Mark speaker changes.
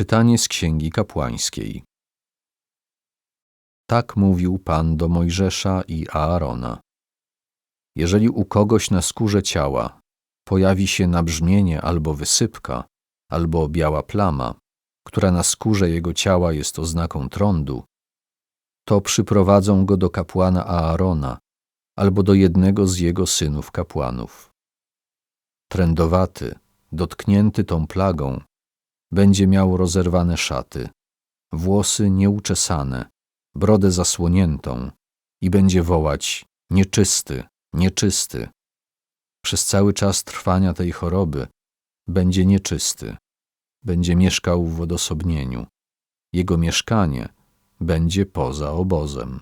Speaker 1: Czytanie z Księgi Kapłańskiej. Tak mówił Pan do Mojżesza i Aarona. Jeżeli u kogoś na skórze ciała pojawi się nabrzmienie albo wysypka, albo biała plama, która na skórze jego ciała jest oznaką trądu, to przyprowadzą go do kapłana Aarona albo do jednego z jego synów kapłanów. Trędowaty, dotknięty tą plagą, będzie miał rozerwane szaty, włosy nieuczesane, brodę zasłoniętą i będzie wołać nieczysty, nieczysty. Przez cały czas trwania tej choroby będzie nieczysty, będzie mieszkał w odosobnieniu. Jego mieszkanie będzie poza obozem.